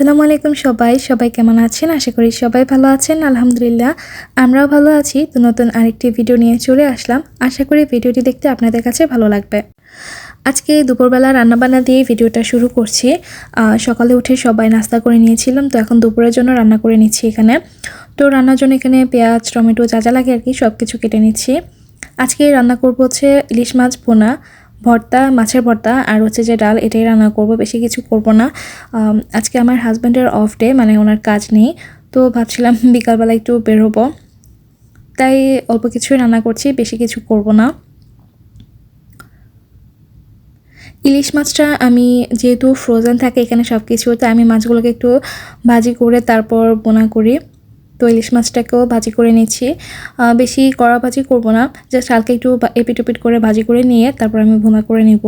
আসসালামু আলাইকুম সবাই। সবাই কেমন আছেন? আশা করি সবাই ভালো আছেন। আলহামদুলিল্লাহ, আমরাও ভালো আছি। তো নতুন আরেকটি ভিডিও নিয়ে চলে আসলাম। আশা করি ভিডিওটি দেখতে আপনাদের কাছে ভালো লাগবে। আজকে দুপুরবেলা রান্নাবান্না দিয়ে ভিডিওটা শুরু করছি। সকালে উঠে সবাই নাস্তা করে নিয়েছিলাম। তো এখন দুপুরের জন্য রান্না করে নিচ্ছি এখানে। তো রান্নার জন্য এখানে পেঁয়াজ, টমেটো যা যা লাগে আর কি সব কিছু কেটে নিচ্ছি। আজকে রান্না করব হচ্ছে ইলিশ মাছ পোনা ভর্তা, মাছের ভর্তা আর হচ্ছে যে ডাল এটাই রান্না করব, বেশি কিছু করব না। আজকে আমার হাজব্যান্ডের অফ ডে মানে ওনার কাজ নেই। তো ভাবছিলাম বিকালবেলা একটু বের হব। তাই অল্প কিছুই রান্না করছি, বেশি কিছু করব না। ইলিশ মাছটা আমি যেহেতু ফ্রোজেন থাকে এখানে সব কিছু তাই আমি মাছগুলোকে একটু ভাজি করে তারপর বোনা করি। তো ইলিশ মাছটাকেও ভাজি করে নিচ্ছি। বেশি কড়া ভাজি করব না, জাস্ট হালকা একটু এপিট ওপিট করে ভাজি করে নিয়ে তারপর আমি ভুনা করে নিব।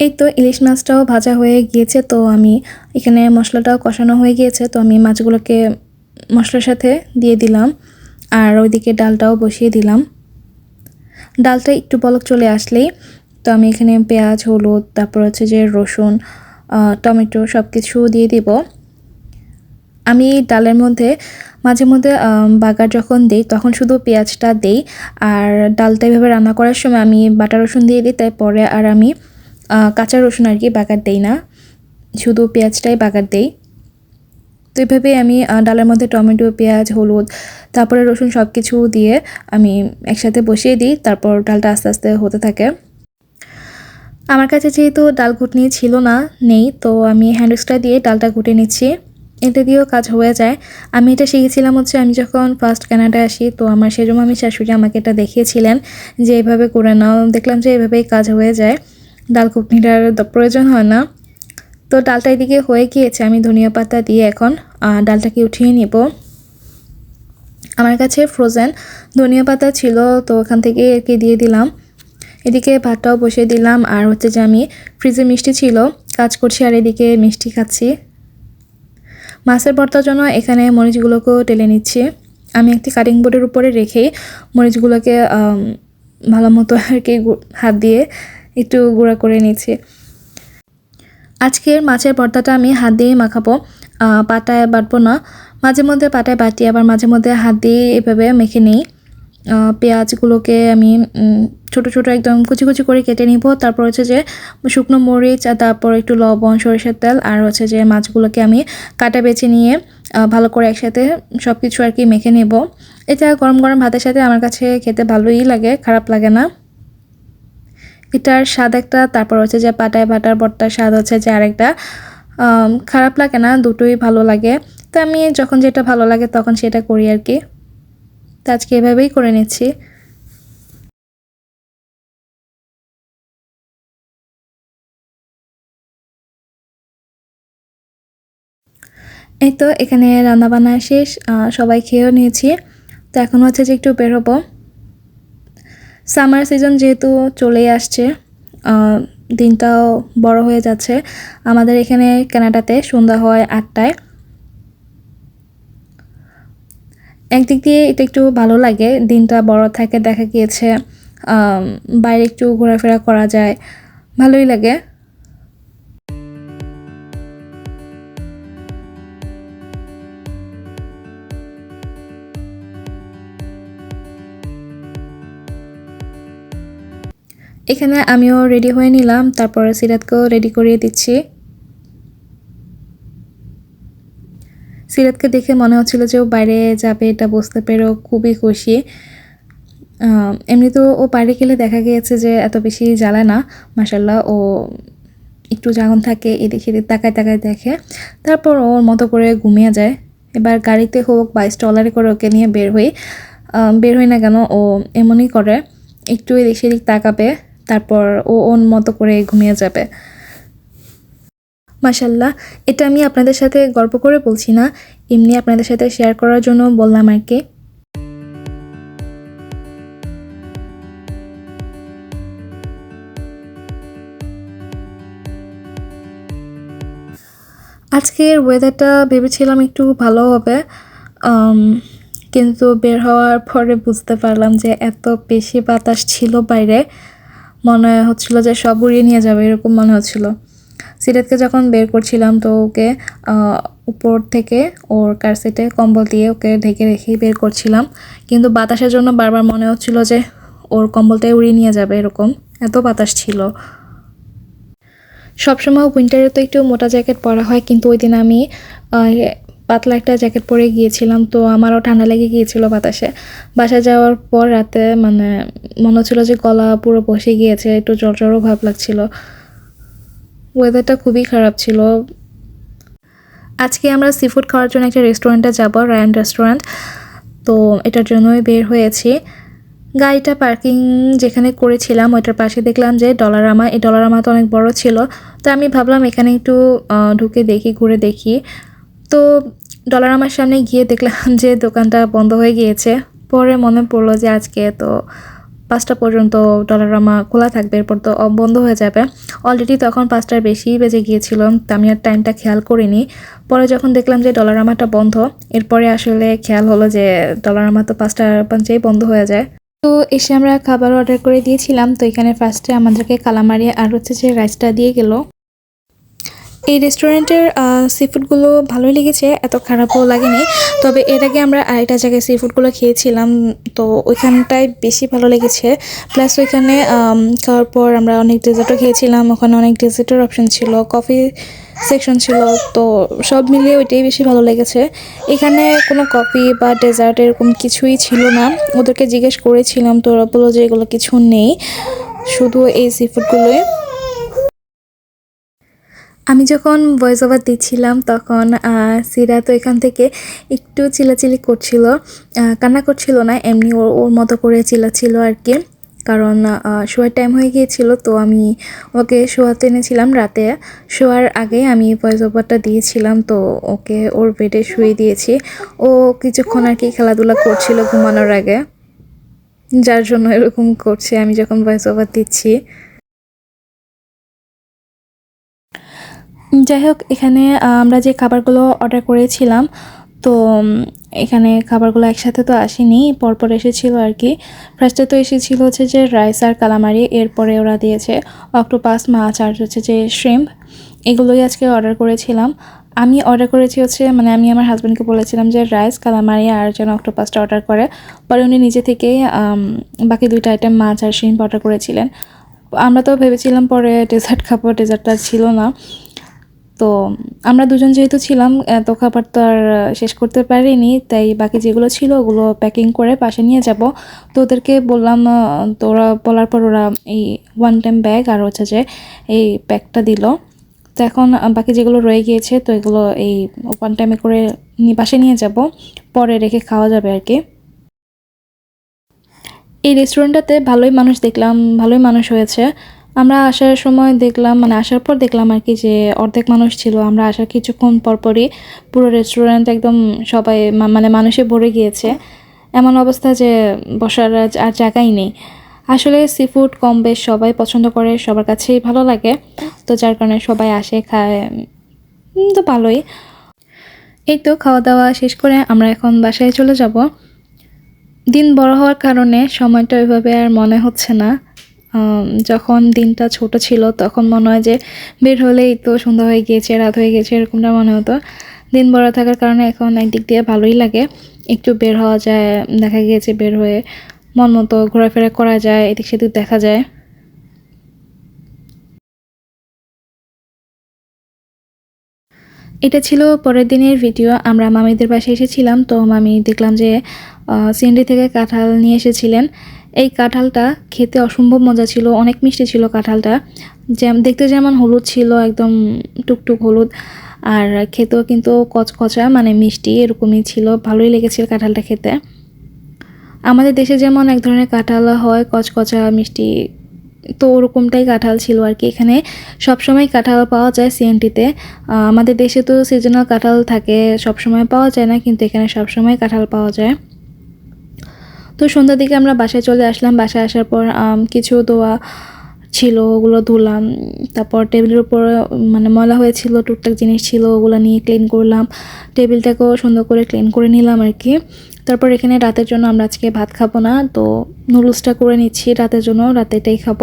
এই তো ইলিশ মাছটাও ভাজা হয়ে গিয়েছে, তো আমি এখানে মশলাটাও কষানো হয়ে গিয়েছে, তো আমি মাছগুলোকে মশলার সাথে দিয়ে দিলাম আর ওইদিকে ডালটাও বসিয়ে দিলাম। ডালটা একটু বলক চলে আসলেই, তো আমি এখানে পেঁয়াজ, হলুদ, তারপর হচ্ছে যে রসুন টমেটো সব কিছু দিয়ে দিব। আমি ডালের মধ্যে, মাঝে মধ্যে বাগার যখন দিই তখন শুধু পেঁয়াজটা দিই, আর ডালটা এভাবে রান্না করার সময় আমি বাটা রসুন দিয়ে দিই, তাই পরে আর আমি কাঁচা রসুন আর কি বাগার দেই না। শুধু পেঁয়াজটাই বাগার দেই। তো এভাবে আমি ডালের মধ্যে টমেটো, পেঁয়াজ, হলুদ, তারপরে রসুন সব কিছু দিয়ে আমি একসাথে বসিয়ে দিই, তারপর ডালটা আস্তে আস্তে হতে থাকে। আমার কাছে যেহেতু ডাল ঘুটনি ছিল না, নেই, তো আমি হ্যান্ডউইচটা দিয়ে ডালটা ঘুটে নিচ্ছি। এটা দিয়েও কাজ হয়ে যায়। আমি এটা শিখেছিলাম হচ্ছে, আমি যখন ফার্স্ট কানাডায় আসি, তো আমার সেজন্য আমি শাশুড়ি আমাকে এটা দেখিয়েছিলেন যে এইভাবে করে নাও। দেখলাম যে এভাবেই কাজ হয়ে যায়। ডাল ঘুটনিটার দ- প্রয়োজন হয় না। তো ডালটা এদিকে হয়ে গিয়েছে। আমি ধনিয়া পাতা দিয়ে এখন ডালটাকে উঠিয়ে নিব। আমার কাছে ফ্রোজেন ধনিয়া পাতা ছিল, তো ওখান থেকে একে দিয়ে দিলাম। এদিকে ভাতটাও বসিয়ে দিলাম। আর হচ্ছে যে আমি ফ্রিজে মিষ্টি ছিল, কাজ করছি আর এদিকে মিষ্টি খাচ্ছি। মাছের ভর্তার জন্য এখানে মরিচগুলোকেও টেলে নিচ্ছি। আমি একটি কাটিং বোর্ডের উপরে রেখেই মরিচগুলোকে ভালো মতো আর কি হাত দিয়ে একটু গুঁড়া করে নিচ্ছি। আজকের মাছের ভর্তাটা আমি হাত দিয়ে মাখাবো। পাটায় বাটবো না। মাঝে মধ্যে পাটায় বাটি, আবার মাঝে মধ্যে হাত দিয়ে এভাবে মেখে নিই। পেঁয়াজগুলোকে আমি ছোট ছোট একদম কুচি কুচি করে কেটে নিব। তারপর হচ্ছে যে শুকনো মরিচ আর তারপর একটু লবণ, সরিষার তেল আর হচ্ছে যে মাছগুলোকে আমি কাটা বেছে নিয়ে ভালো করে একসাথে সব কিছু আর কি মেখে নেব। এটা গরম গরম ভাতের সাথে আমার কাছে খেতে ভালোই লাগে, খারাপ লাগে না। এটার স্বাদ একটা, তারপর হচ্ছে যে পাটায় বাটার ভর্তার স্বাদ হচ্ছে যে আরেকটা। খারাপ লাগে না, দুটোই ভালো লাগে। তো আমি যখন যেটা ভালো লাগে তখন সেটা করি আর কি। তো আজকে এভাবেই করে নিচ্ছি। এই তো এখানে রান্নাবান্না শেষ সবাই খেয়েও নিয়েছি। তো এখন হচ্ছে যে একটু বেরোবো সামার সিজন যেহেতু চলেই আসছে দিনটাও বড় হয়ে যাচ্ছে। আমাদের এখানে কানাডাতে সন্ধ্যা হয় আটটায়। একদিক দিয়ে এটা একটু ভালো লাগে, দিনটা বড় থাকে, দেখা গিয়েছে বাইরে একটু ঘোরাফেরা করা যায়, ভালোই লাগে। এখানে আমিও রেডি হয়ে নিলাম, তারপরে সিরাতকেও রেডি করিয়ে দিচ্ছি। সিরাতকে দেখে মনে হচ্ছিল যে ও বাইরে যাবে, এটা বুঝতে পেরেও খুবই খুশি। এমনিতেও ও বাইরে গেলে দেখা গিয়েছে যে এত বেশি জ্বালায় না মাসাল্লাহ ও একটু জাগন থাকে, এদিক সেদিক তাকায় তাকায় দেখে। তারপর ওর মতো করে ঘুমিয়ে যায়। এবার গাড়িতে হোক বা স্টলারে করে ওকে নিয়ে বের হই। বের হই না কেন, ও এমনই করে, একটু এদিক সেদিক তাকাবে। তারপর ও ওর মতো করে ঘুমিয়ে যাবে। মাসাল্লাহ এটা আমি আপনাদের সাথে গল্প করে বলছি না, এমনি আপনাদের সাথে শেয়ার করার জন্য বললাম আর কি। আজকের ওয়েদারটা ভেবেছিলাম একটু ভালো হবে কিন্তু বের হওয়ার পরে বুঝতে পারলাম যে এত বেশি বাতাস ছিল বাইরে। মনে হচ্ছিল যে সব উড়িয়ে নিয়ে যাবে, এরকম মনে হচ্ছিল। সিরাতকে যখন বের করছিলাম তো ওকে উপর থেকে ওর কারসেটে কম্বল দিয়ে ওকে ঢেকে রেখেই বের করছিলাম। কিন্তু বাতাসের জন্য বারবার মনে হচ্ছিল যে ওর কম্বলটাই উড়িয়ে নিয়ে যাবে, এরকম এত বাতাস ছিল। সবসময় উইন্টারে তো একটু মোটা জ্যাকেট পরা হয়, কিন্তু ওই দিন আমি পাতলা একটা জ্যাকেট পরে গিয়েছিলাম, তো আমারও ঠান্ডা লেগে গিয়েছিল বাতাসে। বাসা যাওয়ার পর রাতে মানে মনে হচ্ছিল যে গলা পুরো বসে গিয়েছে, একটু জ্বর জ্বরও ভাব লাগছিল। ওয়েদারটা খুবই খারাপ ছিল। আজকে আমরা সি ফুড খাওয়ার জন্য একটা রেস্টুরেন্টে যাব রায়ান রেস্টুরেন্ট তো এটার জন্যই বের হয়েছি। গাড়িটা পার্কিং যেখানে করেছিলাম, ওইটার পাশে দেখলাম যে ডলারামা এই ডলারামা তো অনেক বড় ছিল। তো আমি ভাবলাম এখানে একটু ঢুকে দেখি, ঘুরে দেখি। তো ডলার আমার সামনে গিয়ে দেখলাম যে দোকানটা বন্ধ হয়ে গিয়েছে। পরে মনে পড়ল যে আজকে তো পাঁচটা পর্যন্ত ডলারামা খোলা থাকবে, এরপর তো বন্ধ হয়ে যাবে। অলরেডি তখন পাঁচটার বেশি বেজে গিয়েছিল, তো আমি আর টাইমটা খেয়াল করিনি। পরে যখন দেখলাম যে ডলারামাটা বন্ধ, এরপরে আসলে খেয়াল হলো যে ডলারামা তো পাঁচটার পাঁচেই বন্ধ হয়ে যায়। তো এসে আমরা খাবার অর্ডার করে দিয়েছিলাম। তো এখানে ফার্স্টে আমাদেরকে কালামারি আর হচ্ছে যে রাইসটা দিয়ে গেল। এই রেস্টুরেন্টের সি ফুডগুলো ভালোই লেগেছে, এত খারাপও লাগেনি। তবে এর আগে আমরা আরেকটা জায়গায় সি ফুডগুলো খেয়েছিলাম, তো ওইখানটায় বেশি ভালো লেগেছে। প্লাস ওইখানে খাওয়ার পর আমরা অনেক ডেজার্টও খেয়েছিলাম, ওখানে অনেক ডেজার্টের অপশন ছিল কফি সেকশন ছিল, তো সব মিলিয়ে ওইটাই বেশি ভালো লেগেছে। এখানে কোনো কফি বা ডেজার্ট এরকম কিছুই ছিল না। ওদেরকে জিজ্ঞেস করেছিলাম, তো ওরা বলল যে এগুলো কিছু নেই, শুধু এই সি ফুডগুলোই আমি যখন ভয়েস ওভার দিচ্ছিলাম তখন সিরা তো এখান থেকে একটু চিলাচিলি করছিল। কান্না করছিল না, এমনি ওর ওর মতো করে চিল্লাছিল আর কি কারণ শোয়ার টাইম হয়ে গিয়েছিল, তো আমি ওকে শোয়াতে এনেছিলাম রাতে। শোয়ার আগে আমি ভয়েস ওভারটা দিয়েছিলাম, তো ওকে ওর বেডে শুয়ে দিয়েছি। ও কিছুক্ষণ আর কি খেলাধুলা করছিল ঘুমানোর আগে। যার জন্য এরকম করছে, আমি যখন ভয়েস ওভার দিচ্ছি। যাই হোক, এখানে আমরা যে খাবারগুলো অর্ডার করেছিলাম, তো এখানে খাবারগুলো একসাথে তো আসেনি, পরপর এসেছিল আর কি। ফার্স্টে তো এসেছিল হচ্ছে যে রাইস আর কালামারি এরপরে ওরা দিয়েছে অক্টোপাস মাছ আর হচ্ছে যে শ্রিম্প এগুলোই আজকে অর্ডার করেছিলাম। আমি অর্ডার করেছি হচ্ছে মানে আমি আমার হাজব্যান্ডকে বলেছিলাম যে রাইস কালামারি আর যেন অক্টোপাসটা অর্ডার করে। পরে উনি নিজে থেকেই বাকি দুইটা আইটেম মাছ আর শ্রিম্প অর্ডার করেছিলেন। আমরা তো ভেবেছিলাম পরে ডেজার্ট খাব ডেজার্টটা ছিল না। তো আমরা দুজন যেহেতু ছিলাম এত খাবার তো আর শেষ করতে পারিনি, তাই বাকি যেগুলো ছিল ওগুলো প্যাকিং করে পাশে নিয়ে যাব। তো ওদেরকে বললাম তো ওরা বলার পর ওরা এই ওয়ান টাইম ব্যাগ আর হচ্ছে যে এই প্যাকটা দিল। তো এখন বাকি যেগুলো রয়ে গিয়েছে, তো এগুলো এই ওয়ান টাইমে করে বাসে নিয়ে যাব, পরে রেখে খাওয়া যাবে আর কি। এই রেস্টুরেন্টটাতে ভালোই মানুষ দেখলাম, ভালোই মানুষ হয়েছে। আমরা আসার সময় দেখলাম মানে আসার পর দেখলাম আর কি যে অর্ধেক মানুষ ছিল। আমরা আসার কিছুক্ষণ পরপরই পুরো রেস্টুরেন্ট একদম সবাই মানে মানুষে ভরে গিয়েছে। এমন অবস্থা যে বসার আর- জায়গাই নেই। আসলে সি ফুড কম বেশ সবাই পছন্দ করে, সবার কাছেই ভালো লাগে। তো যার কারণে সবাই আসে, খায়। তো ভালোই। এই তো খাওয়া দাওয়া শেষ করে আমরা এখন বাসায় চলে যাব। দিন বড় হওয়ার কারণে সময়টা ওইভাবে আর মনে হচ্ছে না। যখন দিনটা ছোট ছিল, তখন মনে হয় যে বের হলেই তো সন্ধ্যা হয়ে গিয়েছে, রাত হয়ে গেছে, এরকমটা মনে হতো। দিন বড় থাকার কারণে এখন একদিক দিয়ে ভালোই লাগে। একটু বের হওয়া যায়, দেখা গিয়েছে বের হয়ে মন মতো ঘোরাফেরা করা যায়, এদিক সেদিক দেখা যায়। এটা ছিল পরের দিনের ভিডিও। আমরা মামিদের বাসায় এসেছিলাম, তো মামি দেখলাম যে সিন্ডি থেকে কাঁঠাল নিয়ে এসেছিলেন। এই কাঁঠালটা খেতে অসম্ভব মজা ছিল, অনেক মিষ্টি ছিল কাঁঠালটা। যেমন দেখতে যেমন হলুদ ছিল, একদম টুকটুক হলুদ, আর খেতেও কিন্তু কচকচা মানে মিষ্টি এরকমই ছিল, ভালোই লেগেছিল কাঁঠালটা খেতে। আমাদের দেশে যেমন এক ধরনের কাঁঠাল হয়, কচকচা, মিষ্টি, তো ওরকমটাই কাঁঠাল ছিল আর কি। এখানে সবসময় কাঁঠাল পাওয়া যায় সিএনটিতে আমাদের দেশে তো সিজনাল কাঁঠাল থাকে, সবসময় পাওয়া যায় না, কিন্তু এখানে সবসময় কাঁঠাল পাওয়া যায়। তো সন্ধ্যার দিকে আমরা বাসায় চলে আসলাম। বাসায় আসার পর কিছু দোয়া ছিল, ওগুলো ধুলাম। তারপর টেবিলের উপর মানে ময়লা হয়েছিল, টুকটাক জিনিস ছিল, ওগুলো নিয়ে ক্লিন করলাম। টেবিলটাকেও সুন্দর করে ক্লিন করে নিলাম আর কি। তারপর এখানে রাতের জন্য আমরা আজকে ভাত খাব না, তো নুডলসটা করে নিচ্ছি। রাতের জন্য রাতে এটাই খাব।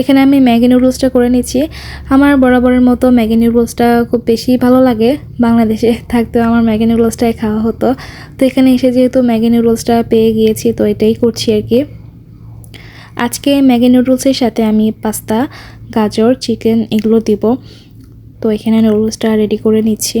এখানে আমি ম্যাগি নুডলসটা করে নিচ্ছি। আমার বরাবরের মতো ম্যাগি নুডলসটা খুব বেশি ভালো লাগে বাংলাদেশে থাকতেও আমার ম্যাগি নুডলসটাই খাওয়া হতো। তো এখানে এসে যেহেতু ম্যাগি নুডলসটা পেয়ে গিয়েছি, তো এটাই করছি আর কি। আজকে ম্যাগি নুডলসের সাথে আমি পাস্তা, গাজর, চিকেন এগুলো দিব। তো এখানে নুডলসটা রেডি করে নিচ্ছি।